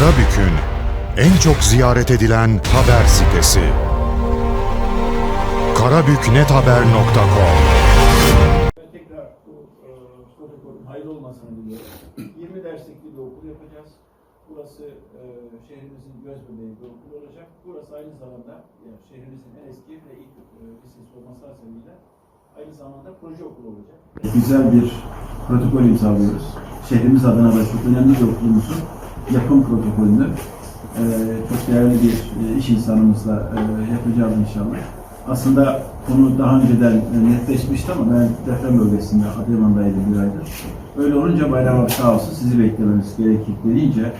Karabük'ün en çok ziyaret edilen haber sitesi. karabüknethaber.com tekrar bu e, protokolün hayırlı olmasını diliyorum. 20 derslik bir okul yapacağız. Burası e, şehrimizin göz bebeği bir okul olacak. Burası aynı zamanda yani şehrimizin en eski ve ilk e, lisesi olması hasebiyle aynı zamanda proje okulu olacak. güzel bir protokol imzalıyoruz. Şehrimiz adına da çok önemli bir okulumuzun yapım protokolünü e, çok değerli bir e, iş insanımızla e, yapacağız inşallah. Aslında konu daha önceden e, netleşmişti ama ben deprem bölgesinde Adıyaman'daydım bir aydır. Öyle olunca Bayram abi sağ olsun sizi beklememiz gerekir deyince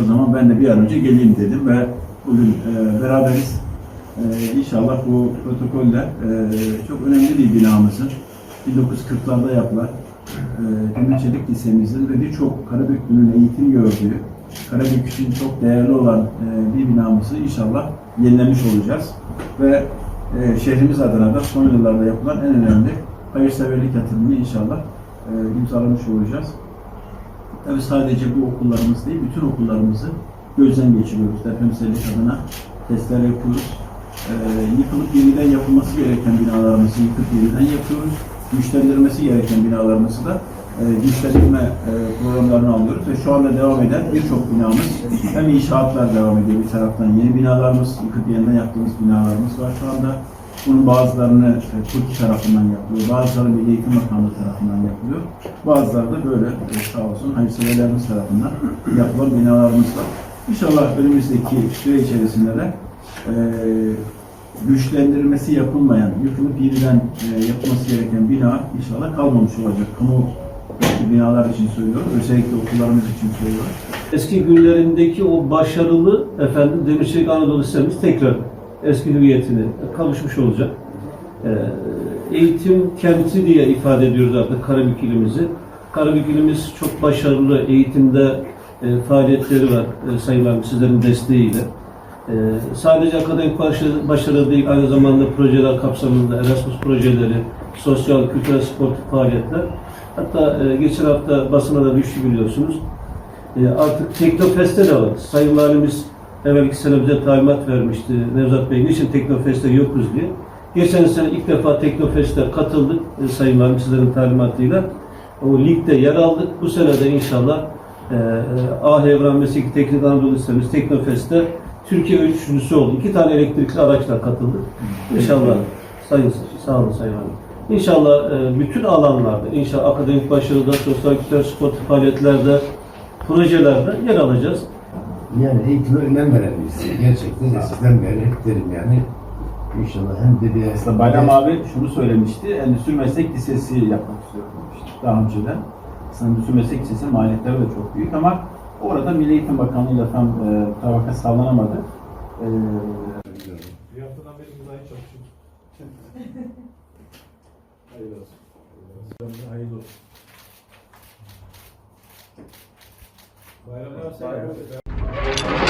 o zaman ben de bir an önce geleyim dedim ve bugün e, beraberiz. Ee, inşallah bu protokolle e, çok önemli bir binamızın 1940'larda yapılan e, Demirçelik Lisemizin ve birçok Karabüklü'nün eğitim gördüğü, Karabük için çok değerli olan e, bir binamızı inşallah yenilemiş olacağız. Ve e, şehrimiz adına da son yıllarda yapılan en önemli hayırseverlik yatırımını inşallah e, imzalamış olacağız. Tabii sadece bu okullarımız değil, bütün okullarımızı gözden geçiriyoruz. Depremsellik adına testler yapıyoruz. Ee, yıkılıp yeniden yapılması gereken binalarımızı yıkıp yeniden yapıyoruz. Güçlendirilmesi gereken binalarımızı da e, güçlendirme e, programlarını alıyoruz ve şu anda devam eden birçok binamız hem inşaatlar devam ediyor bir taraftan yeni binalarımız, yıkıp yeniden yaptığımız binalarımız var şu anda. Bunun bazılarını e, TÜRK tarafından yapılıyor, bazıları Milli Eğitim Bakanlığı tarafından yapılıyor. Bazıları da böyle e, sağ olsun hayırseverlerimiz tarafından yapılan binalarımız var. İnşallah önümüzdeki süre içerisinde de e, güçlendirilmesi yapılmayan, yıkılıp yeniden e, yapılması gereken bina inşallah kalmamış olacak. Kamu binalar için söylüyorum, özellikle okullarımız için söylüyorum. Eski günlerindeki o başarılı efendim Demirçelik Anadolu Lisemiz tekrar eski hüviyetine kavuşmuş olacak. Ee, eğitim kenti diye ifade ediyoruz artık Karabük ilimizi. Karabük ilimiz çok başarılı eğitimde e, faaliyetleri var e, Sayın Valim sizlerin desteğiyle. E, sadece akademik başarı, değil aynı zamanda projeler kapsamında Erasmus projeleri, sosyal, kültürel, sportif faaliyetler. Hatta e, geçen hafta basına da düştü biliyorsunuz. E, artık Teknofest'e de var. Sayın Valimiz evvelki sene bize talimat vermişti. Nevzat Bey niçin Teknofest'e yokuz diye. Geçen sene ilk defa Teknofest'e katıldık e, Sayın Valim sizlerin talimatıyla. O ligde yer aldık. Bu sene de inşallah e, e, A Evren Mesleki Teknik Anadolu Lisemiz Teknofest'te Türkiye üçüncüsü oldu. İki tane elektrikli araçla katıldık. İnşallah. Sayın, sağ olun Sayın Valim. İnşallah e, bütün alanlarda, inşallah akademik başarıda, sosyal kültürel sportif faaliyetlerde, projelerde yer alacağız. Yani eğitime önem veren birisi. Gerçekten eskiden beri hep derim yani. İnşallah hem de bir Aslında Bayram abi şunu söylemişti, Endüstri Meslek Lisesi yapmak istiyorum demişti daha önceden. Aslında Endüstri Meslek Lisesi maliyetleri de çok büyük ama orada Milli Eğitim Bakanlığı'yla tam e, tabakat sağlanamadı. E, Bir haftadan beri bundan çalışıyoruz. Hayırlı olsun. Hayırlı olsun. Bayramlar selam.